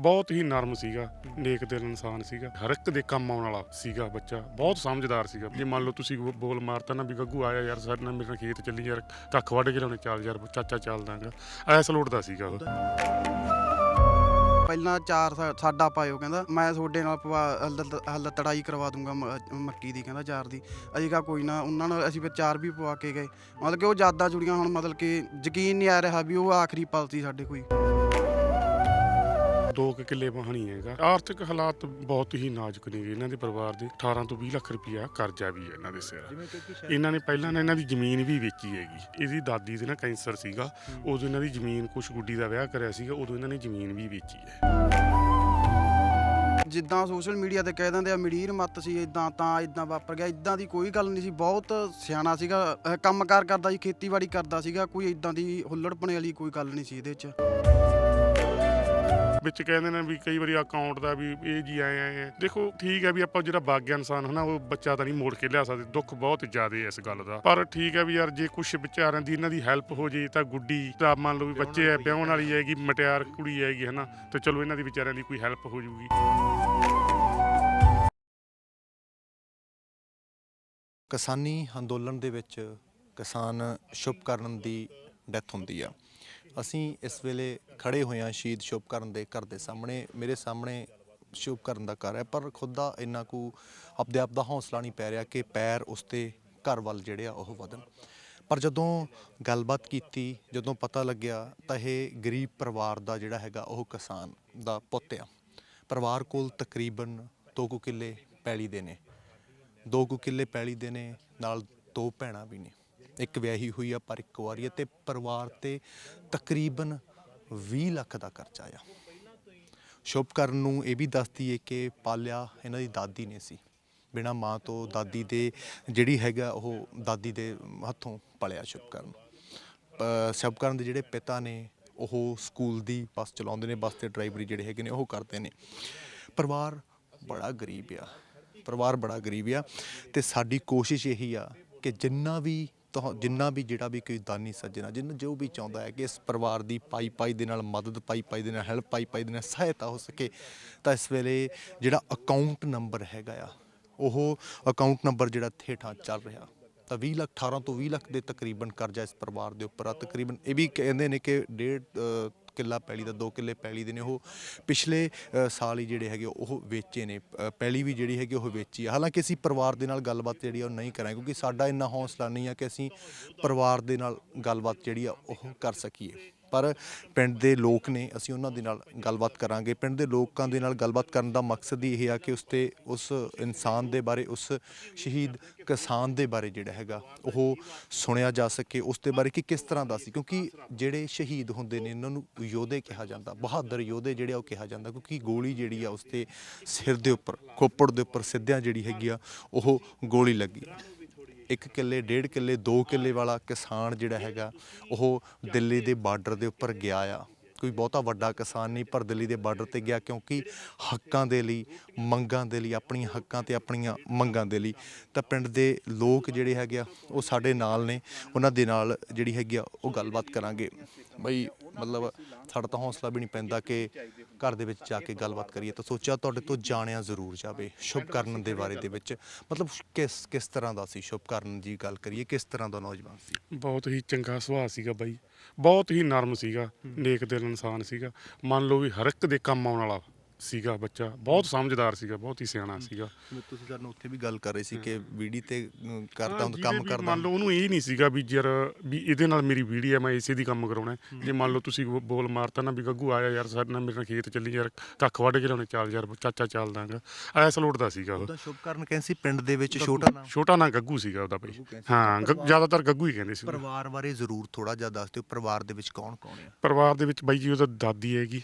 ਬਹੁਤ ਹੀ ਨਰਮ ਸੀਗਾ, ਨੇਕ ਦਿਲ ਇਨਸਾਨ ਸੀਗਾ। ਹਰ ਇੱਕ ਦੇ ਕੰਮ ਆਉਣ ਵਾਲਾ ਸੀਗਾ ਬੱਚਾ, ਬਹੁਤ ਸਮਝਦਾਰ ਸੀਗਾ। ਜੇ ਮੰਨ ਲਓ ਤੁਸੀਂ ਬੋਲ ਮਾਰਤਾ ਨਾ ਵੀ ਗੱਗੂ ਆਇਆ ਯਾਰ ਸਾਡੇ ਨਾਲ, ਮੇਰੇ ਨਾਲ ਖੇਤ ਚੱਲੀ ਯਾਰ, ਕੱਖ ਵੱਢ ਕੇ ਲਿਆਉਣੇ, ਚੱਲ ਯਾਰ ਚਾਚਾ ਚੱਲ ਦਾਂਗਾ। ਐਸ ਲੋੜਦਾ ਸੀਗਾ ਉਹ। ਪਹਿਲਾਂ ਚਾਰ ਸਾ- ਸਾਡਾ ਪਾਇਓ ਕਹਿੰਦਾ, ਮੈਂ ਤੁਹਾਡੇ ਨਾਲ ਪਵਾ, ਹੱਲ ਹੱਲ ਤੜਾਈ ਕਰਵਾ ਦੂੰਗਾ ਮ- ਮੱਕੀ ਦੀ ਕਹਿੰਦਾ ਚਾਰ ਦੀ। ਅਸੀਂ ਕਿਹਾ ਕੋਈ ਨਾ, ਉਹਨਾਂ ਨਾਲ ਅਸੀਂ ਫਿਰ ਚਾਰ ਵੀ ਪਵਾ ਕੇ ਗਏ। ਮਤਲਬ ਕਿ ਉਹ ਯਾਦਾਂ ਜੁੜੀਆਂ ਹੁਣ ਮਤਲਬ ਕਿ ਯਕੀਨ ਨਹੀਂ ਆ ਰਿਹਾ ਵੀ ਉਹ ਆਖਰੀ ਪਲ ਸੀ ਸਾਡੇ ਕੋਈ। ਦੋ ਕੁ ਕਿੱਲੇ ਵਾਹਣੀ ਹੈਗਾ। ਆਰਥਿਕ ਹਾਲਾਤ ਬਹੁਤ ਹੀ ਨਾਜ਼ੁਕ ਨੇ ਇਹਨਾਂ ਦੇ ਪਰਿਵਾਰ ਦੇ 18 ਤੋਂ 20 ਲੱਖ ਰੁਪਇਆ ਕਰਜ਼ਾ ਵੀ ਹੈ ਇਹਨਾਂ ਦੇ ਸਿਰ। ਇਹਨਾਂ ਨੇ ਪਹਿਲਾਂ ਨਾ ਇਹਨਾਂ ਦੀ ਜ਼ਮੀਨ ਵੀ ਵੇਚੀ ਹੈਗੀ। ਇਹਦੀ ਦਾਦੀ ਦੇ ਨਾ ਕੈਂਸਰ ਸੀਗਾ। ਉਦੋਂ ਇਹਨਾਂ ਦੀ ਜ਼ਮੀਨ ਕੁਛ ਗੁੱਡੀ ਦਾ ਵਿਆਹ ਕਰਿਆ ਸੀਗਾ। ਉਦੋਂ ਇਹਨਾਂ ਨੇ ਜ਼ਮੀਨ ਵੀ ਵੇਚੀ ਹੈ। ਜਿੱਦਾਂ ਸੋਸ਼ਲ ਮੀਡੀਆ ਤੇ ਕਹਿ ਦਿੰਦੇ ਆ ਮੜੀਰ ਮੱਤ ਸੀ ਇਦਾਂ ਤਾਂ ਇਦਾਂ ਵਾਪਰ ਗਿਆ। ਇਦਾਂ ਦੀ ਕੋਈ ਗੱਲ ਨਹੀਂ ਸੀ। ਬਹੁਤ ਸਿਆਣਾ ਸੀਗਾ। ਕੰਮਕਾਰ ਕਰਦਾ ਸੀ ਖੇਤੀਬਾੜੀ ਕਰਦਾ ਸੀਗਾ। ਕੋਈ ਇਦਾਂ ਦੀ ਹੁੱਲੜਪਣੇ ਵਾਲੀ ਕੋਈ ਗੱਲ ਨਹੀਂ ਸੀ ਇਹਦੇ 'ਚ। ਵਿੱਚ ਕਹਿੰਦੇ ਨੇ ਵੀ ਕਈ ਵਾਰੀ ਅਕਾਊਂਟ ਦਾ ਵੀ ਇਹ ਜੀ ਆਏ ਆਏ ਆ। ਦੇਖੋ ਠੀਕ ਹੈ ਵੀ ਆਪਾਂ ਜਿਹੜਾ ਬਾਗਿਆ ਇਨਸਾਨ ਹਨਾ ਉਹ ਬੱਚਾ ਤਾਂ ਨਹੀਂ ਮੋੜ ਕੇ ਲਿਆ ਸਕਦੇ ਦੁੱਖ ਬਹੁਤ ਜ਼ਿਆਦਾ ਹੈ ਇਸ ਗੱਲ ਦਾ। ਪਰ ਠੀਕ ਹੈ ਵੀ ਯਾਰ ਜੇ ਕੁਝ ਵਿਚਾਰਿਆਂ ਦੀ ਇਹਨਾਂ ਦੀ ਹੈਲਪ ਹੋ ਜੇ ਤਾਂ ਗੁੱਡੀ ਤਾਂ ਮੰਨ ਲਓ ਵੀ ਬੱਚੇ ਹੈ ਵਿਆਹਣ ਵਾਲੀ ਹੈਗੀ ਮਟਿਆਰ ਕੁੜੀ ਹੈਗੀ ਹਨਾ ਤੇ ਚਲੋ ਇਹਨਾਂ ਦੀ ਵਿਚਾਰਿਆਂ ਦੀ ਕੋਈ ਹੈਲਪ ਹੋ ਜੂਗੀ। ਕਿਸਾਨੀ ਅੰਦੋਲਨ ਦੇ ਵਿੱਚ ਕਿਸਾਨ ਸ਼ੁਭਕਰਨ ਦੀ ਡੈਥ ਹੁੰਦੀ ਆ। ਅਸੀਂ ਇਸ ਵੇਲੇ ਖੜੇ ਹੋਏ ਹਾਂ ਸ਼ਹੀਦ ਸ਼ੁਭਕਰਨ ਦੇ ਘਰ ਦੇ ਸਾਹਮਣੇ। ਮੇਰੇ ਸਾਹਮਣੇ ਸ਼ੁਭਕਰਨ ਦਾ ਘਰ ਹੈ, ਪਰ ਖੁਦ ਦਾ ਇੰਨਾ ਕੁ ਆਪਦੇ ਆਪ ਦਾ ਹੌਸਲਾ ਨਹੀਂ ਪੈ ਰਿਹਾ ਕਿ ਪੈਰ ਉਸ ਤੇ ਘਰ ਵੱਲ ਜਿਹੜੇ ਆ ਉਹ ਵਧਣ। ਪਰ ਜਦੋਂ ਗੱਲਬਾਤ ਕੀਤੀ, ਜਦੋਂ ਪਤਾ ਲੱਗਿਆ, ਤਾਂ ਇਹ ਗਰੀਬ ਪਰਿਵਾਰ ਦਾ ਜਿਹੜਾ ਹੈਗਾ ਉਹ ਕਿਸਾਨ ਦਾ ਪੁੱਤ ਆ। ਪਰਿਵਾਰ ਕੋਲ ਤਕਰੀਬਨ 2 ਕੁ ਕਿੱਲੇ ਪੈਲੀ ਦੇ ਨੇ। ਦੋ ਕੁ ਕਿੱਲੇ ਪੈਲੀ ਦੇ ਨੇ, ਨਾਲ ਦੋ ਭੈਣਾਂ ਵੀ ਨੇ। ਇੱਕ ਵਿਆਹੀ ਹੋਈ ਆ, ਪਰ ਇੱਕ ਵਾਰੀ ਤੇ ਪਰਿਵਾਰ ਤੇ ਤਕਰੀਬਨ 20 ਲੱਖ ਦਾ ਖਰਚਾ ਆ ਸ਼ੁਭਕਰਨ ਨੂੰ ਇਹ ਵੀ ਦੱਸਦੀ ਏ ਕਿ ਪਾਲਿਆ ਇਹਨਾਂ ਦੀ ਦਾਦੀ ਨੇ ਸੀ। ਬਿਨਾ ਮਾਂ ਤੋਂ ਦਾਦੀ ਦੇ ਜਿਹੜੀ ਹੈਗਾ ਉਹ ਦਾਦੀ ਦੇ ਹੱਥੋਂ ਪਲਿਆ ਸ਼ੁਭਕਰਨ। ਸ਼ੁਭਕਰਨ ਦੇ ਜਿਹੜੇ ਪਿਤਾ ਨੇ, ਉਹ ਸਕੂਲ ਦੀ ਬੱਸ ਚਲਾਉਂਦੇ ਨੇ, ਬੱਸ ਤੇ ਡਰਾਈਵਰੀ ਜਿਹੜੇ ਹੈਗੇ ਨੇ ਉਹ ਕਰਦੇ ਨੇ। ਪਰਿਵਾਰ ਬੜਾ ਗਰੀਬ ਆ। ਪਰਿਵਾਰ ਬੜਾ ਗਰੀਬ ਆ ਤੇ ਸਾਡੀ ਕੋਸ਼ਿਸ਼ ਇਹੀ ਆ ਕਿ ਜਿੰਨਾ ਵੀ ਤੁਹਾ, ਜਿੰਨਾ ਵੀ ਜਿਹੜਾ ਵੀ ਕੋਈ ਦਾਨੀ ਸੱਜਣਾ, ਜਿੰਨਾ ਜੋ ਵੀ ਚਾਹੁੰਦਾ ਹੈ ਕਿ ਇਸ ਪਰਿਵਾਰ ਦੀ ਪਾਈ ਪਾਈ ਦੇ ਨਾਲ ਮਦਦ ਪਾਈ ਪਾਈ ਦੇ ਨਾਲ ਹੈਲਪ ਪਾਈ ਪਾਈ ਦੇ ਨਾਲ ਸਹਾਇਤਾ ਹੋ ਸਕੇ, ਤਾਂ ਇਸ ਵੇਲੇ ਜਿਹੜਾ ਅਕਾਊਂਟ ਨੰਬਰ ਹੈਗਾ ਆ, ਉਹ ਅਕਾਊਂਟ ਨੰਬਰ ਜਿਹੜਾ ਥੇਠਾਂ ਚੱਲ ਰਿਹਾ। ਤਾਂ 20 ਲੱਖ 18 ਤੋਂ 20 ਲੱਖ ਦੇ ਤਕਰੀਬਨ ਕਰਜ਼ਾ ਇਸ ਪਰਿਵਾਰ ਦੇ ਉੱਪਰ ਆ। ਤਕਰੀਬਨ ਇਹ ਵੀ ਕਹਿੰਦੇ ਨੇ ਕਿ ਡੇਢ ਕਿੱਲਾ ਪੈਲੀ ਦਾ 2 ਕਿੱਲੇ ਪੈਲੀ ਦੇ ਨੇ ਉਹ ਪਿਛਲੇ ਸਾਲ ਹੀ ਜਿਹੜੇ ਹੈਗੇ ਉਹ ਵੇਚੇ ਨੇ ਅ, ਪੈਲੀ ਵੀ ਜਿਹੜੀ ਹੈਗੀ ਉਹ ਵੇਚੀ ਆ ਹਾਲਾਂਕਿ ਅਸੀਂ ਪਰਿਵਾਰ ਦੇ ਨਾਲ ਗੱਲਬਾਤ ਜਿਹੜੀ ਆ ਉਹ ਨਹੀਂ ਕਰਾਂਗੇ ਕਿਉਂਕਿ ਸਾਡਾ ਇੰਨਾ ਹੌਸਲਾ ਨਹੀਂ ਆ ਕਿ ਅਸੀਂ ਪਰਿਵਾਰ ਦੇ ਨਾਲ ਗੱਲਬਾਤ ਜਿਹੜੀ ਆ ਉਹ ਕਰ ਸਕੀਏ। ਪਰ ਪਿੰਡ ਦੇ ਲੋਕ ਨੇ, ਅਸੀਂ ਉਹਨਾਂ ਦੇ ਨਾਲ ਗੱਲਬਾਤ ਕਰਾਂਗੇ। ਪਿੰਡ ਦੇ ਲੋਕਾਂ ਦੇ ਨਾਲ ਗੱਲਬਾਤ ਕਰਨ ਦਾ ਮਕਸਦ ਹੀ ਇਹ ਆ ਕਿ ਉਸ ਤੇ ਉਸ ਇਨਸਾਨ ਦੇ ਬਾਰੇ, ਉਸ ਸ਼ਹੀਦ ਕਿਸਾਨ ਦੇ ਬਾਰੇ ਜਿਹੜਾ ਹੈਗਾ, ਉਹ ਸੁਣਿਆ ਜਾ ਸਕੇ ਉਸ ਦੇ ਬਾਰੇ ਕਿ ਕਿਸ ਤਰ੍ਹਾਂ ਦਾ ਸੀ। ਕਿਉਂਕਿ ਜਿਹੜੇ ਸ਼ਹੀਦ ਹੁੰਦੇ ਨੇ, ਇਹਨਾਂ ਨੂੰ ਯੋਧੇ ਕਿਹਾ ਜਾਂਦਾ, ਬਹਾਦਰ ਯੋਧੇ ਜਿਹੜੇ ਆ ਉਹ ਕਿਹਾ ਜਾਂਦਾ, ਕਿਉਂਕਿ ਗੋਲੀ ਜਿਹੜੀ ਆ ਉਸ ਤੇ ਸਿਰ ਦੇ ਉੱਪਰ, ਖੋਪੜ ਦੇ ਉੱਪਰ ਸਿੱਧਿਆਂ ਜਿਹੜੀ ਹੈਗੀ ਆ, ਉਹ ਗੋਲੀ ਲੱਗੀ। ਇੱਕ ਕਿੱਲੇ, ਡੇਢ ਕਿੱਲੇ 2 ਕਿੱਲੇ ਵਾਲਾ ਕਿਸਾਨ ਜਿਹੜਾ ਹੈਗਾ, ਉਹ ਦਿੱਲੀ ਦੇ ਬਾਰਡਰ ਦੇ ਉੱਪਰ ਗਿਆ ਆ। ਕੋਈ ਬਹੁਤਾ ਵੱਡਾ ਕਿਸਾਨ ਨਹੀਂ, ਪਰ ਦਿੱਲੀ ਦੇ ਬਾਰਡਰ ਤੇ ਗਿਆ ਕਿਉਂਕਿ ਹੱਕਾਂ ਦੇ ਲਈ, ਮੰਗਾਂ ਦੇ ਲਈ, ਆਪਣੀਆਂ ਹੱਕਾਂ ਤੇ ਆਪਣੀਆਂ ਮੰਗਾਂ ਦੇ ਲਈ। ਤਾਂ ਪਿੰਡ ਦੇ ਲੋਕ ਜਿਹੜੇ ਹੈਗੇ ਆ, ਉਹ ਸਾਡੇ ਨਾਲ ਨੇ, ਉਹਨਾਂ ਦੇ ਨਾਲ ਜਿਹੜੀ ਹੈਗੀ ਆ, ਉਹ ਗੱਲਬਾਤ ਕਰਾਂਗੇ। ਬਈ, ਮਤਲਬ ਸਾਡਾ ਤਾਂ ਹੌਸਲਾ ਵੀ ਨਹੀਂ ਪੈਂਦਾ ਕਿ ਘਰ ਦੇ ਵਿੱਚ ਜਾ ਕੇ ਗੱਲਬਾਤ ਕਰੀਏ ਤਾਂ ਸੋਚਿਆ ਤੁਹਾਡੇ ਤੋਂ ਜਾਣਿਆ ਜ਼ਰੂਰ ਜਾਵੇ ਸ਼ੁਭਕਰਨ ਦੇ ਬਾਰੇ ਦੇ ਵਿੱਚ। ਮਤਲਬ ਕਿਸ ਕਿਸ ਤਰ੍ਹਾਂ ਦਾ ਸੀ ਸ਼ੁਭਕਰਨ ਜੀ ਗੱਲ ਕਰੀਏ? ਕਿਸ ਤਰ੍ਹਾਂ ਦਾ ਨੌਜਵਾਨ ਸੀ? ਬਹੁਤ ਹੀ ਚੰਗਾ ਸੁਭਾਅ ਸੀਗਾ ਬਾਈ। ਬਹੁਤ ਹੀ ਨਰਮ ਸੀਗਾ, ਨੇਕ ਦਿਲ ਇਨਸਾਨ ਸੀਗਾ। ਮੰਨ ਲਓ ਵੀ ਹਰ ਇੱਕ ਦੇ ਕੰਮ ਆਉਣ ਵਾਲਾ ਸੀਗਾ ਬੱਚਾ ਬਹੁਤ ਸਮਝਦਾਰ ਸੀਗਾ ਬਹੁਤ ਹੀ ਸਿਆਣਾ ਸੀਗਾ। ਤੁਸੀਂ ਸਾਨੂੰ ਉੱਥੇ ਵੀ ਗੱਲ ਕਰ ਰਹੇ ਸੀ ਕਿ ਵੀਡੀ ਤੇ ਅਮ, ਕਰਦਾ ਹਾਂ, ਹੁੰਦਾ ਕੰਮ ਵੀ ਕਰਦਾ। ਮੰਨ ਲਓ ਉਹਨੂੰ ਇਹ ਨਹੀਂ ਸੀਗਾ ਵੀ ਯਾਰ ਵੀ ਇਹਦੇ ਨਾਲ ਮੇਰੀ ਵੀਡੀਓ ਹੈ ਮੈਂ ਇਸੇ ਦੀ ਕੰਮ ਕਰਾਉਣਾ ਹੈ। ਜੇ ਮੰਨ ਲਓ ਤੁਸੀਂ ਬੋ- ਬੋਲ ਮਾਰਤਾ ਨਾ ਵੀ ਗੱਗੂ ਆਇਆ ਯਾਰ ਸਾਡੇ ਨਾਲ ਮੇਰੇ ਨਾਲ ਖੇਤ ਚੱਲੀ ਯਾਰ ਕੱਖ ਵੱਢ ਕੇ ਲਿਆਉਣੇ ਚੱਲ ਯਾਰ ਚਾਚਾ ਚੱਲ ਦਾਂਗਾ ਐਸ ਲੋੜਦਾ ਸੀਗਾ ਉਹ। ਉਹਦਾ ਸ਼ੁਭਕਰਨ ਕਹਿੰਦੇ ਸੀ ਪਿੰਡ ਦੇ ਵਿੱਚ ਛੋਟਾ ਨਾਮ ਛੋਟਾ ਨਾਂ ਗੱਗੂ ਸੀਗਾ ਉਹਦਾ ਬਈ। ਕਹਿੰਦੇ ਹਾਂ ਗੱਗ- ਜ਼ਿਆਦਾਤਰ ਗੱਗੂ ਹੀ ਕਹਿੰਦੇ ਸੀ ਉਹਨੂੰ। ਪਰਿਵਾਰ ਬਾਰੇ ਜ਼ਰੂਰ ਥੋੜਾ ਜਿਹਾ ਦੱਸ ਦਿਓ ਪਰਿਵਾਰ ਦੇ ਵਿੱਚ ਕੌਣ ਕੌਣ ਆ? ਪਰਿਵਾਰ ਦੇ ਵਿੱਚ ਬਾਈ ਜੀ ਉਹਦਾ ਦਾਦੀ ਹੈਗੀ।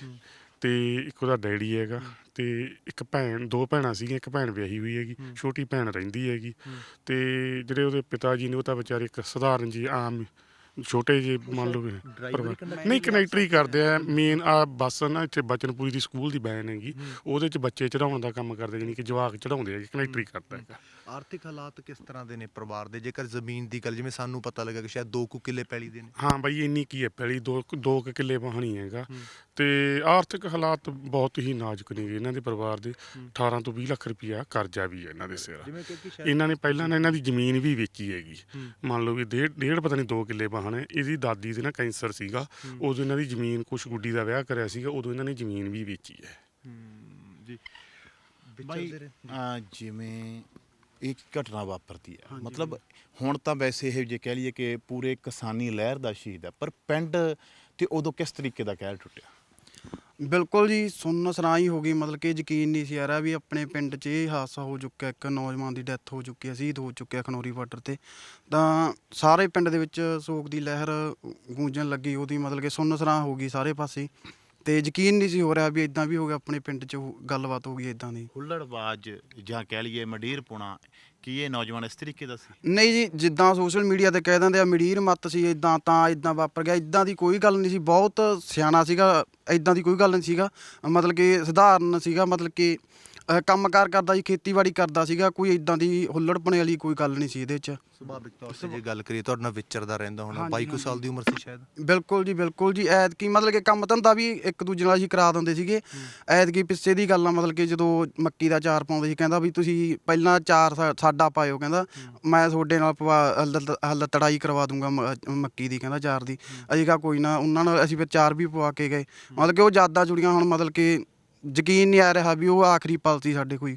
ਤੇ ਇੱਕ ਉਹਦਾ ਡੈਡੀ ਹੈਗਾ ਤੇ ਇੱਕ ਭੈਣ ਦੋ ਭੈਣਾਂ ਸੀਗੀਆਂ ਇੱਕ ਭੈਣ ਵਿਆਹੀ ਹੋਈ ਹੈਗੀ ਛੋਟੀ ਭੈਣ ਰਹਿੰਦੀ ਹੈਗੀ। ਤੇ ਜਿਹੜੇ ਉਹਦੇ ਪਿਤਾ ਜੀ ਨੇ ਉਹ ਤਾਂ ਵਿਚਾਰੇ ਇੱਕ ਸਧਾਰਨ ਜੀ ਆਮ ਛੋਟੇ ਜਿਹੇ ਮੰਨ ਲਓ ਪਰਿਵਾਰ- ਹੀ ਨਹੀਂ ਕਨੈਕਟਰੀ ਕਰਦੇ ਆ। ਮੇਨ ਆ। ਬੱਸ ਨਾ ਇੱਥੇ ਬਚਨਪੁਰੀ ਦੀ ਸਕੂਲ ਦੀ ਵੈਨ ਹੈਗੀ। ਉਹਦੇ ਚ ਬੱਚੇ ਚੜਾਉਣ ਦਾ ਕੰਮ ਕਰਦੇ ਜਾਨੀ ਕਿ ਜਵਾਕ ਚੜਾਉਂਦੇ ਆ ਕਨੈਕਟਰੀ ਕਰਦਾ ਹੈਗਾ। ਆਰਥਿਕ ਹਾਲਾਤ ਕਿਸ ਤਰ੍ਹਾਂ ਦੇ ਨੇ ਪਰਿਵਾਰ ਦੇ? ਜੇਕਰ ਜ਼ਮੀਨ ਦੀ ਗੱਲ ਜਿਵੇਂ ਸਾਨੂੰ ਪਤਾ ਲੱਗਾ ਕਿ ਸ਼ਾਇਦ 2 ਕੁ ਕਿੱਲੇ ਪੈਲੀ ਦੇ ਨੇ। ਹਾਂ ਬਾਈ ਇੰਨੀ ਕੀ ਹੈ ਦੋ ਦੋ ਕੁ ਕਿੱਲੇ ਵਾਹਣੀ ਹੈਗਾ। ਤੇ ਆਰਥਿਕ ਹਾਲਾਤ ਬਹੁਤ ਹੀ ਨਾਜ਼ੁਕ ਨੇ ਇਹਨਾਂ ਦੇ ਪਰਿਵਾਰ ਦੇ। 18 ਤੋਂ 20 ਲੱਖ ਰੁਪਇਆ ਕਰਜ਼ਾ ਵੀ ਹੈ ਇਹਨਾਂ ਦੇ ਸਿਰ। ਇਹਨਾਂ ਨੇ ਪਹਿਲਾਂ ਨਾ ਇਹਨਾਂ ਦੀ ਜ਼ਮੀਨ ਵੀ ਵੇਚੀ ਹੈਗੀ। ਮੰਨ ਲਓ ਵੀ ਡੇਢ ਡੇਢ ਪਤਾ ਨਹੀਂ 2 ਕਿੱਲੇ ਵਾਹਣ ਹੈ। ਇਹਦੀ ਦਾਦੀ ਦੇ ਨਾ ਕੈਂਸਰ ਸੀਗਾ। ਉਦੋਂ ਇਹਨਾਂ ਦੀ ਜ਼ਮੀਨ ਕੁਛ ਗੁੱਡੀ ਦਾ ਵਿਆਹ ਕਰਿਆ ਸੀਗਾ ਉਦੋਂ ਇਹਨਾਂ ਨੇ ਜ਼ਮੀਨ ਵੀ ਵੇਚੀ ਹੈ। ਜੀ। ਬਾਈ ਜਿਵੇਂ ਇੱਕ ਘਟਨਾ ਵਾਪਰਦੀ ਹੈ। ਮਤਲਬ ਹੁਣ ਤਾਂ ਵੈਸੇ ਇਹ ਜੇ ਕਹਿ ਲਈਏ ਕਿ ਪੂਰੇ ਕਿਸਾਨੀ ਲਹਿਰ ਦਾ ਸ਼ਹੀਦ ਹੈ ਪਰ ਪਿੰਡ ਤੇ ਉਦੋਂ ਕਿਸ ਤਰੀਕੇ ਦਾ ਕਹਿਰ ਟੁੱਟਿਆ? ਬਿਲਕੁਲ ਜੀ ਸੁੰਨ ਸਰਾਈ ਹੋ ਗਈ। ਮਤਲਬ ਕਿ ਯਕੀਨ ਨਹੀਂ ਸੀ ਆ ਰਿਹਾ ਵੀ ਆਪਣੇ ਪਿੰਡ 'ਚ ਇਹ ਹਾਦਸਾ ਹੋ ਚੁੱਕਿਆ। ਇੱਕ ਨੌਜਵਾਨ ਦੀ ਡੈਥ ਹੋ ਚੁੱਕੀ ਹੈ ਸ਼ਹੀਦ ਹੋ ਚੁੱਕਿਆ ਖਨੌਰੀ ਬਾਰਡਰ ਤੇ। ਤਾਂ ਸਾਰੇ ਪਿੰਡ ਦੇ ਵਿੱਚ ਸੋਗ ਦੀ ਲਹਿਰ ਗੂੰਜਣ ਲੱਗੀ। ਉਹਦੀ ਮਤਲਬ ਕਿ ਸੁੰਨ ਸਰਾਂ ਹੋ ਗਈ ਸਾਰੇ ਪਾਸੇ। ਤੇ ਯਕੀਨ ਨਹੀਂ ਸੀ ਹੋ ਰਿਹਾ ਵੀ ਇਦਾਂ ਵੀ ਹੋ ਗਿਆ ਆਪਣੇ ਪਿੰਡ 'ਚ ਗੱਲਬਾਤ ਹੋ ਗਈ ਇਦਾਂ ਦੀ। ਹੁੱਲੜਬਾਜ਼ ਜਾਂ ਕਹਿ ਲਈਏ ਮਡੀਰ ਪੁਣਾ ਕੀ ਇਹ ਨੌਜਵਾਨ ਇਸ ਤਰੀਕੇ ਦਾ ਸੀ? ਨਹੀਂ ਜੀ ਜਿੱਦਾਂ ਸੋਸ਼ਲ ਮੀਡੀਆ ਤੇ ਕਹਿ ਦਿੰਦੇ ਆ ਮੜੀਰ ਮੱਤ ਸੀ ਇਦਾਂ ਤਾਂ ਇਦਾਂ ਵਾਪਰ ਗਿਆ ਇਦਾਂ ਦੀ ਕੋਈ ਗੱਲ ਨਹੀਂ ਸੀ ਬਹੁਤ ਸਿਆਣਾ ਸੀਗਾ ਇਦਾਂ ਦੀ ਕੋਈ ਗੱਲ ਨਹੀਂ ਸੀਗਾ। ਮਤਲਬ ਕਿ ਸਧਾਰਨ ਸੀਗਾ ਮਤਲਬ ਕਿ ਅ, ਕੰਮਕਾਰ ਕਰਦਾ ਸੀ ਖੇਤੀਬਾੜੀ ਕਰਦਾ ਸੀਗਾ ਕੋਈ ਇਦਾਂ ਦੀ ਹੁੱਲੜਪਣੇ ਵਾਲੀ ਕੋਈ ਗੱਲ ਨਹੀਂ ਸੀ ਇਹਦੇ 'ਚ। ਸੁਭਾਵਿਕ ਤੌਰ ਤੇ ਜੇ ਗੱਲ ਕਰੀਏ ਤੁਹਾਡੇ ਨਾਲ ਵਿਚਰਦਾ ਰਹਿੰਦਾ ਹੋਣਾ ਹਾਂਜੀ, 22 ਕੁ ਸਾਲ ਦੀ ਉਮਰ ਸੀ ਸ਼ਾਇਦ? ਬਿਲਕੁਲ ਜੀ ਬਿਲਕੁਲ ਜੀ। ਐਤਕੀ ਮਤਲਬ ਕਿ ਕੰਮ ਧੰਦਾ ਵੀ ਇੱਕ ਦੂਜੇ ਨਾਲ ਅਸੀਂ ਕਰਾ ਦਿੰਦੇ ਸੀਗੇ। ਐਤਕੀ ਪਿੱਛੇ ਦੀ ਗੱਲ ਆ ਮਤਲਬ ਕਿ ਜਦੋਂ ਮੱਕੀ ਦਾ ਚਾਰ ਪਾਉਂਦੇ ਸੀ ਕਹਿੰਦਾ ਵੀ ਤੁਸੀਂ ਪਹਿਲਾਂ ਚਾਰ ਸਾ- ਸਾਡਾ ਪਾਇਓ ਕਹਿੰਦਾ। ਮੈਂ ਤੁਹਾਡੇ ਨਾਲ ਪਵਾ ਹੱਲ- ਹੱਲ ਤੜਾਈ ਕਰਵਾ ਦੂੰਗਾ ਮ- ਮੱਕੀ ਦੀ ਕਹਿੰਦਾ ਚਾਰ ਦੀ। ਅਸੀਂ ਕਿਹਾ ਕੋਈ ਨਾ ਉਹਨਾਂ ਨਾਲ ਅਸੀਂ ਫਿਰ ਚਾਰ ਵੀ ਪਵਾ ਕੇ ਗਏ। ਮਤਲਬ ਕਿ ਉਹ ਯਾਦਾਂ ਜੁੜੀਆਂ ਹੁਣ ਮਤਲਬ ਕਿ ਯਕੀਨ ਨਹੀਂ ਆ ਰਿਹਾ ਵੀ ਉਹ ਆਖਰੀ ਪਲ ਸੀ ਸਾਡੇ ਕੋਈ।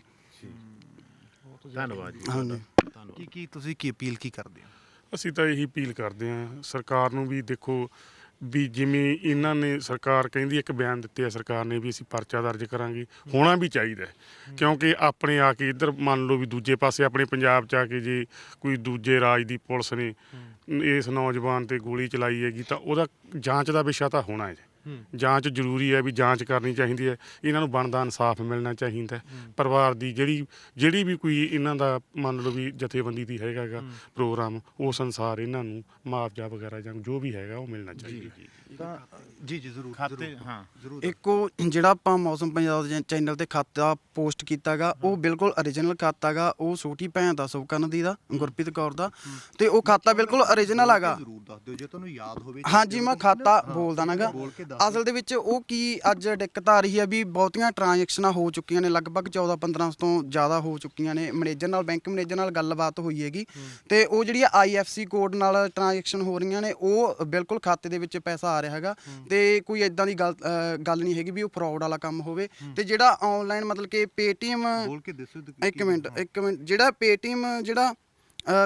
ਧੰਨਵਾਦ ਜੀ ਹਾਂਜੀ। ਕੀ ਕੀ ਤੁਸੀਂ ਕੀ ਅਪੀਲ ਕੀ ਕਰਦੇ ਹੋ? ਅਸੀਂ ਤਾਂ ਇਹੀ ਅਪੀਲ ਕਰਦੇ ਹਾਂ ਸਰਕਾਰ ਨੂੰ ਵੀ ਦੇਖੋ ਵੀ ਜਿਵੇਂ ਇਹਨਾਂ ਨੇ ਸਰਕਾਰ ਕਹਿੰਦੀ ਇੱਕ ਬਿਆਨ ਦਿੱਤੇ ਆ ਸਰਕਾਰ ਨੇ ਵੀ ਅਸੀਂ ਪਰਚਾ ਦਰਜ ਕਰਾਂਗੇ ਹੋਣਾ ਵੀ ਚਾਹੀਦਾ ਹੈ। ਕਿਉਂਕਿ ਆਪਣੇ ਆ ਕੇ ਇੱਧਰ ਮੰਨ ਲਓ ਵੀ ਦੂਜੇ ਪਾਸੇ ਆਪਣੇ ਪੰਜਾਬ ਚ ਆ ਕੇ ਜੇ ਕੋਈ ਦੂਜੇ ਰਾਜ ਦੀ ਪੁਲਿਸ ਨੇ ਇਸ ਨੌਜਵਾਨ ਤੇ ਗੋਲੀ ਚਲਾਈ ਹੈਗੀ ਤਾਂ ਉਹਦਾ ਜਾਂਚ ਦਾ ਵਿਸ਼ਾ ਤਾਂ ਹੋਣਾ ਹੈ। ਜਾਂਚ ਜ਼ਰੂਰੀ ਹੈ ਵੀ ਜਾਂਚ ਕਰਨੀ ਚਾਹੀਦੀ ਹੈ। ਇਹਨਾਂ ਨੂੰ ਬਣਦਾ ਇਨਸਾਫ ਮਿਲਣਾ ਚਾਹੀਦਾ ਹੈ। ਪਰਿਵਾਰ ਦੀ ਜਿਹੜੀ ਜਿਹੜੀ ਵੀ ਕੋਈ ਇਹਨਾਂ ਦਾ ਮੰਨ ਲਓ ਵੀ ਜਥੇਬੰਦੀ ਦੀ ਹੈਗਾ ਗਾ ਪ੍ਰੋਗਰਾਮ ਉਸ ਅਨਸਾਰ ਇਹਨਾਂ ਨੂੰ ਮੁਆਵਜ਼ਾ ਵਗੈਰਾ ਜਾਂ ਜੋ ਵੀ ਹੈਗਾ ਉਹ ਮਿਲਣਾ ਚਾਹੀਦਾ। ਹੈ। ਜੀ ਜੀ ਜ਼ਰੂਰ ਖਾਤੇ ਹਾਂ। ਜ਼ਰੂਰ। ਇੱਕੋ ਜਿਹੜਾ ਆਪਾਂ ਮੌਸਮ ਪੰਜਾਬ ਦੇ ਚੈਨਲ ਤੇ ਖਾਤਾ ਪੋਸਟ ਕੀਤਾਗਾ ਉਹ ਬਿਲਕੁਲ origignal ਖਾਤਾਗਾ ਉਹ ਛੋਟੀ ਭੈਣ ਦਾ ਸੁਕਰਨ ਦੀ ਦਾ ਗੁਰਪ੍ਰੀਤ ਕੌਰ ਦਾ। ਤੇ ਉਹ ਖਾਤਾ ਬਿਲਕੁਲ origignal ਹੈਗਾ ਜ਼ਰੂਰ ਦੱਸ ਦਿਓ ਜੇ ਤੁਹਾਨੂੰ ਯਾਦ ਹੋਵੇ ਹਾਂਜੀ ਮੈਂ ਖਾਤਾ ਬੋਲਦਾ ਨਾਗਾ ਬੋਲ ਕੇ ਦੱਸ ਅਸਲ ਦੇ ਵਿੱਚ ਉਹ ਕੀ ਅੱਜ ਦਿੱਕਤ ਆ ਰਹੀ ਹੈ ਵੀ ਬਹੁਤੀਆਂ ਟ੍ਰਾਂਜੈਕਸ਼ਨਾਂ ਹੋ ਚੁੱਕੀਆਂ ਨੇ ਲਗਭਗ 14 15 ਤੋਂ ਜ਼ਿਆਦਾ ਹੋ ਚੁੱਕੀਆਂ ਨੇ। ਮੈਨੇਜਰ ਨਾਲ ਬੈਂਕ ਮੈਨੇਜਰ ਨਾਲ ਗੱਲਬਾਤ ਹੋਈ ਹੈਗੀ ਤੇ ਉਹ ਜਿਹੜੀ ਆਈਐਫਸੀ ਕੋਡ ਨਾਲ ਟ੍ਰਾਂਜੈਕਸ਼ਨ ਹੋ ਰਹੀਆਂ ਨੇ ਉਹ ਬਿਲਕੁਲ ਖਾਤੇ ਦੇ ਵਿੱਚ ਪੈਸਾ ਆ ਰਿਹਾ ਹੈਗਾ। ਤੇ ਕੋਈ ਇਦਾਂ ਦੀ ਗੱਲ ਗੱਲ ਨਹੀਂ ਹੈਗੀ ਵੀ ਉਹ ਫਰਾਡ ਵਾਲਾ ਕੰਮ ਹੋਵੇ। ਤੇ ਜਿਹੜਾ ਆਨਲਾਈਨ ਮਤਲਬ ਕਿ ਪੇਟੀਐਮ ਇੱਕ ਮਿੰਟ ਇੱਕ ਮਿੰਟ ਜਿਹੜਾ ਪੇਟੀਐਮ ਜਿਹੜਾ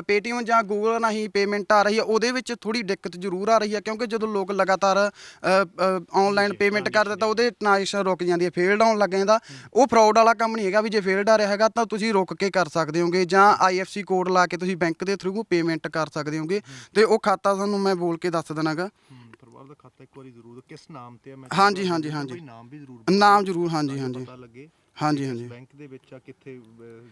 ਪੇਟੀਐਮ ਜਾਂ ਗੂਗਲ ਨਾਲ ਪੇਮੈਂਟ ਆ ਰਹੀ ਹੈ ਉਹਦੇ ਵਿੱਚ ਥੋੜੀ ਦਿੱਕਤ ਜ਼ਰੂਰ ਆ ਰਹੀ ਹੈ ਕਿਉਂਕਿ ਜਦੋਂ ਲੋਕ ਲਗਾਤਾਰ ਆਨਲਾਈਨ ਪੇਮੈਂਟ ਕਰਦੇ ਤਾਂ ਉਹਦੇ ਟ੍ਰਾਂਜੈਕਸ਼ਨ ਰੁਕ ਜਾਂਦੀ ਹੈ ਫੇਲਡ ਆਉਣ ਲੱਗ ਜਾਂਦਾ। ਉਹ ਫਰਾਡ ਵਾਲਾ ਕੰਮ ਨਹੀਂ ਹੈਗਾ ਵੀ ਜੇ ਫੇਲਡ ਆ ਰਿਹਾ ਹੈਗਾ ਤਾਂ ਤੁਸੀਂ ਰੁਕ ਕੇ ਕਰ ਸਕਦੇ ਹੋਗੇ ਜਾਂ ਆਈਐਫਸੀ ਕੋਡ ਲਾ ਕੇ ਤੁਸੀਂ ਬੈਂਕ ਦੇ ਥਰੂ ਪੇਮੈਂਟ ਕਰ ਸਕਦੇ ਹੋਗੇ ਤੇ ਉਹ ਖਾਤਾ ਤੁਹਾਨੂੰ ਮੈਂ ਬੋਲ ਕੇ ਦੱਸ ਦੇਣਾਗਾ ਪਰਿਵਾਰ ਦਾ ਖਾਤਾ ਇੱਕ ਵਾਰੀ ਜ਼ਰੂਰ ਕਿਸ ਨਾਮ ਤੇ ਹੈ ਮੈਂ ਹਾਂਜੀ, ਹਾਂਜੀ, ਹਾਂਜੀ। ਨਾਮ ਵੀ ਜ਼ਰੂਰ ਨਾਮ ਜ਼ਰੂਰ ਹਾਂਜੀ ਹਾਂਜੀ। ਪਤਾ ਲੱਗੇ। ਹਾਂਜੀ ਹਾਂਜੀ। ਬੈਂਕ ਦੇ ਵਿੱਚ ਆ ਕਿੱਥੇ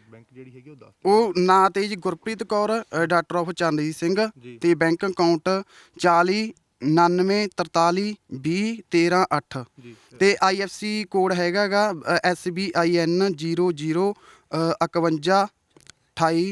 ਬੈਂਕ ਜਿਹੜੀ ਹੈਗੀ ਉਹ ਦੱਸ ਉਹ ਨਾਂ ਤੇ ਜੀ ਗੁਰਪ੍ਰੀਤ ਕੌਰ ਡਾਕਟਰ ਆਫ ਚੰਦਜੀਤ ਸਿੰਘ। ਤੇ ਬੈਂਕ ਅਕਾਊਂਟ 40 99 43 20 13 8 ਜੀ ਤੇ ਆਈਐਫਸੀ ਕੋਡ ਹੈਗਾਗਾ SBIN 00 51 28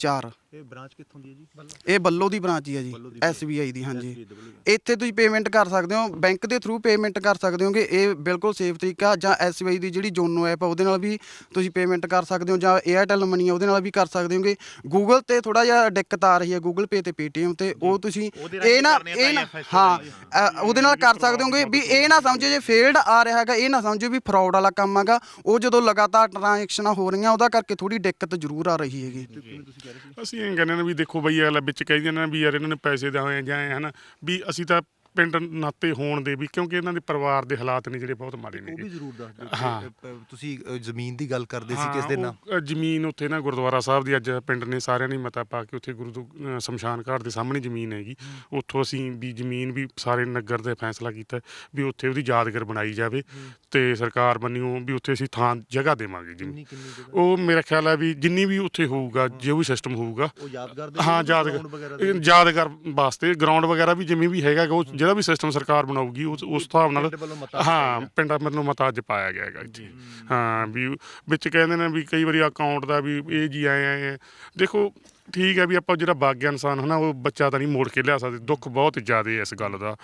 4 ਇਹ ਬ੍ਰਾਂਚ ਕਿੱਥੋਂ ਦੀ ਹੈ ਜੀ? ਇਹ ਬੱਲੋ ਦੀ ਬ੍ਰਾਂਚ ਹੀ ਹੈ ਜੀ SBI ਦੀ ਹਾਂਜੀ। ਇੱਥੇ ਤੁਸੀਂ ਪੇਮੈਂਟ ਕਰ ਸਕਦੇ ਹੋ ਬੈਂਕ ਦੇ ਥਰੂ ਪੇਮੈਂਟ ਕਰ ਸਕਦੇ ਹੋਗੇ ਇਹ ਬਿਲਕੁਲ ਸੇਫ ਤਰੀਕਾ ਜਾਂ SBI ਦੀ ਜਿਹੜੀ ਜੋਨੋ ਐਪ ਆ ਉਹਦੇ ਨਾਲ ਵੀ ਤੁਸੀਂ ਪੇਮੈਂਟ ਕਰ ਸਕਦੇ ਹੋ ਜਾਂ 에ਅਰਟੈਲ ਮਨੀ ਆ ਉਹਦੇ ਨਾਲ ਵੀ ਕਰ ਸਕਦੇ ਹੋਗੇ। ਗੂਗਲ ਤੇ ਥੋੜਾ ਜਿਹਾ ਦਿੱਕਤ ਆ ਰਹੀ ਹੈ ਗੂਗਲ ਪੇ ਤੇ Paytm ਤੇ ਉਹ ਤੁਸੀਂ ਇਹ ਨਾ ਇਹ ਨਾ ਹਾਂ ਅ, ਉਹਦੇ ਨਾਲ ਕਰ ਸਕਦੇ ਹੋਗੇ ਵੀ ਇਹ ਨਾ ਸਮਝੋ ਜੇ ਫੇਲਡ ਆ ਰਿਹਾ ਹੈਗਾ ਇਹ ਨਾ ਸਮਝੋ ਵੀ ਫਰਾਡ ਵਾਲਾ ਕੰਮ ਹੈਗਾ ਉਹ ਜਦੋਂ ਲਗਾਤਾਰ ਟ੍ਰਾਂਜੈਕਸ਼ਨਾਂ ਹੋ ਰਹੀਆਂ ਉਹਦਾ ਕਰਕੇ ਥੋੜੀ ਦਿੱਕਤ ਜ਼ਰੂਰ ਆ ਰਹੀ ਹੈਗੀ। ਕਿਵੇਂ ਤੁਸੀਂ ਕਹਿ ਰਹੇ ਸੀ? ਅਸੀਂ ਇਹ ਕਹਿੰਦੇ ਨੇ ਵੀ ਦੇਖੋ ਬਈ ਅਗਲਾ ਵਿੱਚ ਕਹੀ ਜਾਂਦੇ ਨੇ ਵੀ ਯਾਰ ਇਹਨਾਂ ਨੇ ਪੈਸੇ ਦਾ ਹੋਏ ਜਾਂ ਐਂ ਹਨਾ? ਵੀ ਅਸੀਂ ਤਾਂ ਪਿੰਡ ਨਾਤੇ ਹੋਣ ਦੇ ਵੀ ਕਿਉਂਕਿ ਇਹਨਾਂ ਦੇ ਪਰਿਵਾਰ ਦੇ ਹਾਲਾਤ ਨੇ ਜਿਹੜੇ ਬਹੁਤ ਮਾੜੇ ਉਹ ਨੇ ਵੀ ਜ਼ਰੂਰ ਦੱਸ ਦਿਓ ਹਾਂ। ਕਿ, ਅ, ਤੁਸੀਂ ਅ, ਜ਼ਮੀਨ ਦੀ ਗੱਲ ਕਰਦੇ ਸੀ ਕਿਸ ਦੇ ਉਹ, ਨਾਲ? ਅ, ਜ਼ਮੀਨ ਉੱਥੇ ਨਾ ਗੁਰਦੁਆਰਾ ਸਾਹਿਬ ਦੀ ਅੱਜ ਪਿੰਡ ਨੇ ਸਾਰਿਆਂ ਨੇ ਮਤਾ ਪਾ ਕੇ ਉੱਥੇ ਗੁਰੂ ਅ, ਸ਼ਮਸ਼ਾਨ ਘਾਟ ਦੇ ਸਾਹਮਣੇ ਜ਼ਮੀਨ ਹੈਗੀ। ਉੱਥੋਂ ਅਸੀਂ ਵੀ ਜ਼ਮੀਨ ਵੀ ਸਾਰੇ ਨਗਰ ਦੇ ਫੈਸਲਾ ਕੀਤਾ ਵੀ ਉੱਥੇ ਉਹਦੀ ਯਾਦਗਾਰ ਬਣਾਈ ਜਾਵੇ ਤੇ ਸਰਕਾਰ ਬੰਨਿਓ ਵੀ ਉੱਥੇ ਅਸੀਂ ਥਾਂ ਜਗ੍ਹਾ ਦੇਵਾਂਗੇ ਜੀ ਕਿੰਨੀ ਕਿੰਨੀ ਜਗ੍ਹਾ? ਉਹ ਮੇਰਾ ਖਿਆਲ ਹੈ ਵੀ ਜਿੰਨੀ ਵੀ ਉੱਥੇ ਹੋਊਗਾ ਜੋ ਵੀ ਸਿਸਟਮ ਹੋਊਗਾ। ਉਹ ਯਾਦਗਾਰ ਦੇ ਹਾਂ ਯਾਦਗਾਰ ਯਾਦਗਾਰ ਵਾਸਤੇ ਗਰਾਊਂਡ ਵਗੈਰਾ ਵੀ ਜਿਵੇਂ ਵੀ ਹੈਗਾ ਗਾ, ਉਹ ਜਿਹੜਾ ਵੀ ਸਿਸਟਮ ਸਰਕਾਰ ਬਣਾਊਗੀ ਉਸ ਉਸ ਹਿਸਾਬ ਨਾਲ ਪਿੰਡ ਵੱਲੋਂ ਮਤਾ ਹਾਂ ਪਿੰਡਾਂ ਵੱਲੋਂ ਮਤਾ ਅੱਜ ਪਾਇਆ ਗਿਆ ਹੈਗਾ ਜੀ। ਹਾਂ। ਵੀ ਵਿੱਚ ਕਹਿੰਦੇ ਨੇ ਵੀ ਕਈ ਵਾਰੀ ਅਕਾਊਂਟ ਦਾ ਵੀ ਇਹ ਜੀ ਆਏ ਆਏ ਆ। ਦੇਖੋ ਠੀਕ ਹੈ ਵੀ ਆਪਾਂ ਜਿਹੜਾ ਬਾਗਿਆ ਇਨਸਾਨ ਹਨਾ ਉਹ ਬੱਚਾ ਤਾਂ ਨਹੀਂ ਮੋੜ ਕੇ ਲਿਆ ਸਕਦੇ ਦੁੱਖ ਬਹੁਤ ਜ਼ਿਆਦਾ ਹੈ ਇਸ ਗੱਲ ਦਾ।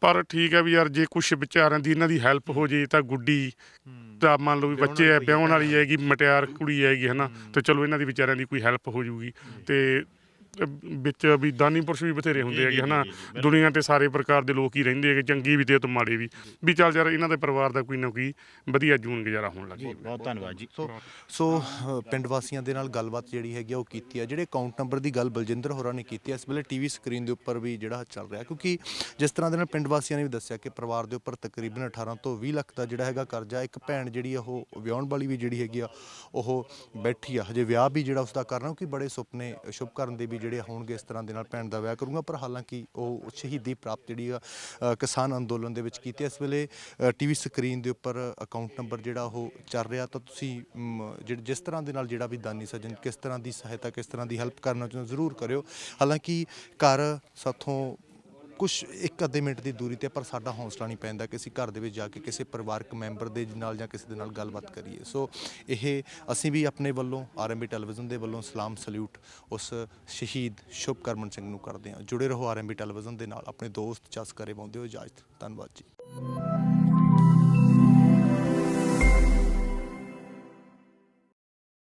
ਪਰ ਠੀਕ ਹੈ ਵੀ ਯਾਰ ਜੇ ਕੁਝ ਵਿਚਾਰਿਆਂ ਦੀ ਇਹਨਾਂ ਦੀ ਹੈਲਪ ਹੋ ਜੇ ਤਾਂ ਗੁੱਡੀ ਤਾਂ ਮੰਨ ਲਓ ਵੀ ਬੱਚੇ ਆ ਵਿਆਹਣ ਵਾਲੀ ਹੈਗੀ। ਮਟਿਆਰ ਕੁੜੀ ਹੈਗੀ ਹਨਾ ਤੇ ਚਲੋ ਇਹਨਾਂ ਦੀ ਵਿਚਾਰਿਆਂ ਦੀ ਕੋਈ ਹੈਲਪ ਹੋ ਜੂਗੀ ਤੇ ਵਿੱਚ ਵੀ ਦਾਨੀ ਪੁਰਸ਼ ਵੀ ਬਥੇਰੇ ਹੁੰਦੇ ਹੈਗੇ ਹਨਾ? ਦੁਨੀਆ ਤੇ ਸਾਰੇ ਪ੍ਰਕਾਰ ਦੇ ਲੋਕ ਹੀ ਰਹਿੰਦੇ ਹੈਗੇ ਚੰਗੀ ਵੀ ਤੇ ਤੋਂ ਮਾੜੇ ਵੀ। ਵੀ ਚੱਲ ਯਾਰ ਇਹਨਾਂ ਦੇ ਪਰਿਵਾਰ ਦਾ ਕੋਈ ਨਾ ਕੋਈ ਵਧੀਆ ਜੂਨ ਗੁਜ਼ਾਰਾ ਹੋਣ ਲੱਗ ਬਹੁਤ ਬਹੁਤ ਧੰਨਵਾਦ ਜੀ। ਸੋ ਪਿੰਡ ਵਾਸੀਆਂ ਦੇ ਨਾਲ ਗੱਲਬਾਤ ਜਿਹੜੀ ਹੈਗੀ ਆ ਉਹ ਕੀਤੀ ਆ। ਜਿਹੜੇ ਅਕਾਊਂਟ ਨੰਬਰ ਦੀ ਗੱਲ ਬਲਜਿੰਦਰ ਹੋਰਾਂ ਨੇ ਕੀਤੀ ਆ ਇਸ ਵੇਲੇ ਟੀਵੀ ਸਕਰੀਨ ਦੇ ਉੱਪਰ ਵੀ ਜਿਹੜਾ ਚੱਲ ਰਿਹਾ। ਕਿਉਂਕਿ ਜਿਸ ਤਰ੍ਹਾਂ ਦੇ ਨਾਲ ਪਿੰਡ ਵਾਸੀਆਂ ਨੇ ਵੀ ਦੱਸਿਆ ਕਿ ਪਰਿਵਾਰ ਦੇ ਉੱਪਰ ਤਕਰੀਬਨ 18 ਤੋਂ 20 ਲੱਖ ਦਾ ਜਿਹੜਾ ਹੈਗਾ ਕਰਜ਼ਾ ਇੱਕ ਭੈਣ ਜਿਹੜੀ ਆ ਉਹ ਵਿਆਹਣ ਵਾਲੀ ਵੀ ਜਿਹੜੀ ਹੈਗੀ ਆ ਉਹ ਬੈਠੀ ਆ। ਹਜੇ ਵਿਆਹ ਵੀ ਜਿਹੜਾ ਉਸਦਾ ਕਰਨਾ ਕਿ ਬੜੇ ਸੁਪਨੇ ਸ਼ੁਭ ਕਰਨ ਦੇ ਵੀ ਜਿਹੜੇ ਹੋਣਗੇ ਇਸ ਤਰ੍ਹਾਂ ਦੇ ਨਾਲ ਭੈਣ ਦਾ ਵਿਆਹ ਕਰੂੰਗਾ ਪਰ ਹਾਲਾਂਕਿ ਉਹ ਸ਼ਹੀਦੀ ਪ੍ਰਾਪਤ ਜਿਹੜੀ ਆ ਕਿਸਾਨ ਅੰਦੋਲਨ ਦੇ ਵਿੱਚ ਕੀਤੀ ਇਸ ਵੇਲੇ ਟੀਵੀ ਸਕਰੀਨ ਦੇ ਉੱਪਰ ਅਕਾਊਂਟ ਨੰਬਰ ਜਿਹੜਾ ਉਹ ਚੱਲ ਰਿਹਾ ਤਾਂ ਤੁਸੀਂ ਮ, ਜਿਸ ਤਰ੍ਹਾਂ ਦੇ ਨਾਲ ਜਿਹੜਾ ਵੀ ਦਾਨੀ ਸੱਜਣ ਕਿਸ ਤਰ੍ਹਾਂ ਦੀ ਸਹਾਇਤਾ ਕਿਸ ਤਰ੍ਹਾਂ ਦੀ ਹੈਲਪ ਕਰਨਾ ਚਾਹੁੰਦੇ ਜ਼ਰੂਰ ਕਰਿਓ। ਹਾਲਾਂਕਿ ਘਰ ਸਾਥੋਂ ਕੁਝ ਇੱਕ ਅੱਧੇ ਮਿੰਟ ਦੀ ਦੂਰੀ ਤੇ, ਪਰ ਸਾਡਾ ਹੌਸਲਾ ਨਹੀਂ ਪੈਂਦਾ ਕਿ ਅਸੀਂ ਘਰ ਦੇ ਵਿੱਚ ਜਾ ਕੇ ਕਿਸੇ ਪਰਿਵਾਰਕ ਮੈਂਬਰ ਦੇ ਨਾਲ ਜਾਂ ਕਿਸੇ ਦੇ ਨਾਲ ਗੱਲਬਾਤ ਕਰੀਏ। ਸੋ ਇਹ ਅਸੀਂ ਵੀ ਆਪਣੇ ਵੱਲੋਂ ਆਰਐਮਬੀ ਟੈਲੀਵਿਜ਼ਨ ਦੇ ਵੱਲੋਂ ਸਲਾਮ ਸਲੂਟ ਉਸ ਸ਼ਹੀਦ ਸ਼ੁਭਕਰਮਨ ਸਿੰਘ ਨੂੰ ਕਰਦੇ ਹਾਂ। ਜੁੜੇ ਰਹੋ ਆਰਐਮਬੀ ਟੈਲੀਵਿਜ਼ਨ ਦੇ ਨਾਲ। ਆਪਣੇ ਦੋਸਤ ਜਸ ਕਰੇ ਪਾਉਂਦੇ ਹੋ ਇਜਾਜ਼ਤ। ਧੰਨਵਾਦ ਜੀ।